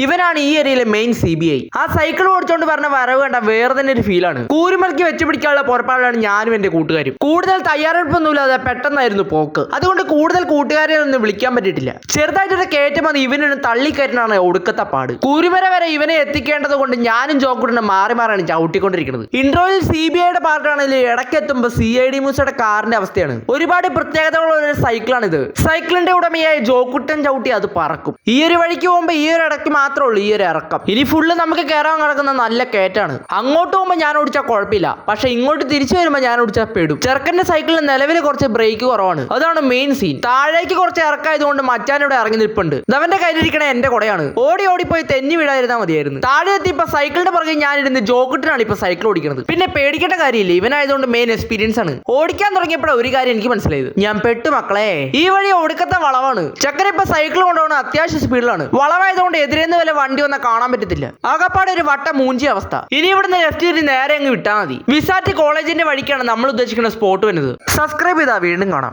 ഇവനാണ് ഈ ഏരിയയിലെ മെയിൻ സി ബി ഐ ആ സൈക്കിൾ ഓടിച്ചുകൊണ്ട് പറഞ്ഞ വരവ് കണ്ട വേറെ തന്നെ ഒരു ഫീലാണ് കൂരുമലക്ക് വെച്ച് പിടിക്കാനുള്ള ഞാനും എന്റെ കൂട്ടുകാരും. കൂടുതൽ തയ്യാറെടുപ്പൊന്നുമില്ലാതെ പെട്ടെന്നായിരുന്നു പോക്ക്. അതുകൊണ്ട് കൂടുതൽ കൂട്ടുകാരെ ഒന്നും വിളിക്കാൻ പറ്റിയിട്ടില്ല. ചെറുതായിട്ടൊരു കയറ്റം വന്ന് ഇവനൊന്ന് തള്ളിക്കയറ്റനാണ് ഒടുക്കത്തെ പാട്. കൂരുമല വരെ ഇവനെ എത്തിക്കേണ്ടത് കൊണ്ട് ഞാനും ജോക്കുടനെ മാറി മാറാണ് ചവിട്ടിക്കൊണ്ടിരിക്കുന്നത്. ഇൻട്രോയിൽ സി ബി ഐയുടെ പാർട്ടാണെങ്കിൽ ഇടയ്ക്ക് എത്തുമ്പോൾ സി ഐ ഡി മൂസയുടെ കാറിന്റെ അവസ്ഥയാണ്. ഒരുപാട് പ്രത്യേകതകളുള്ള ഒരു സൈക്കിളാണിത് സൈക്കിളിന്റെ ഉടമയായ ജോക്കുട്ടൻ ചവിട്ടി അത് പറക്കും. ഈ ഒരു വഴിക്ക് പോകുമ്പോൾ ഈ ഒരു ഇടയ്ക്ക് മാത്രമേ ഉള്ളൂ ഈ ഒരു ഇറക്കം. ഇനി ഫുള്ള് നമുക്ക് കയറാൻ കിടക്കുന്ന നല്ല കേറ്റാണ്. അങ്ങോട്ട് പോകുമ്പോൾ ഞാൻ ഓടിച്ചാൽ കുഴപ്പമില്ല. പക്ഷെ ഇങ്ങോട്ട് തിരിച്ചു വരുമ്പോൾ ഞാൻ ഓടിച്ചാൽ പെടും. ചെറുക്കന്റെ സൈക്കിളിൽ നിലവിൽ കുറച്ച് ബ്രേക്ക് കുറവാണ്. അതാണ് മെയിൻ സീൻ താഴേക്ക് കുറച്ച് ഇറക്കായതുകൊണ്ട് മച്ചാനിവിടെ ഇറങ്ങി നിൽപ്പുണ്ട്. അവന്റെ കയ്യിലിരിക്കണ എന്റെ കുടയാണ്. ഓടി ഓടി പോയി തെന്നി വിടാതിരുന്നാൽ മതിയായിരുന്നു. താഴെ എത്തി ഇപ്പൊ സൈക്കിളിന്റെ പുറകെ ഞാനിരുന്ന് ജോക്കിട്ടിനാണ് ഇപ്പൊ സൈക്കിൾ ഓടിക്കുന്നത് പിന്നെ പേടിക്കേണ്ട കാര്യമില്ല. ഇവനായതുകൊണ്ട് മെയിൻ എക്സ്പീരിയൻസ് ആണ്. ഓടിക്കാൻ തുടങ്ങിയപ്പോഴാണ് ഒരു കാര്യം എനിക്ക് മനസ്സിലായത്. ഞാൻ പെട്ടു മക്കളെ. ഈ വഴി ഒടുക്കത്തെ വളവാണ്. ചക്കര ഇപ്പൊ സൈക്കിൾ കൊണ്ടുപോകുന്ന അത്യാവശ്യ സ്പീഡിലാണ് വളവായതുകൊണ്ട് എതിരെന്ന് വല്ല വണ്ടി വന്നാൽ കാണാൻ പറ്റത്തില്ല. ആകപ്പാടെ ഒരു വട്ട മൂഞ്ചി അവസ്ഥ. ഇനി ഇവിടുന്ന് ലെഫ്റ്റ് നേരെ അങ്ങ് വിട്ടാൽ മതി. വിസാറ്റ് കോളേജിന്റെ വഴിക്കാണ് നമ്മൾ ഉദ്ദേശിക്കുന്ന സ്പോട്ട് വരുന്നത് സബ്സ്ക്രൈബ് ചെയ്താൽ വീണ്ടും കാണാം.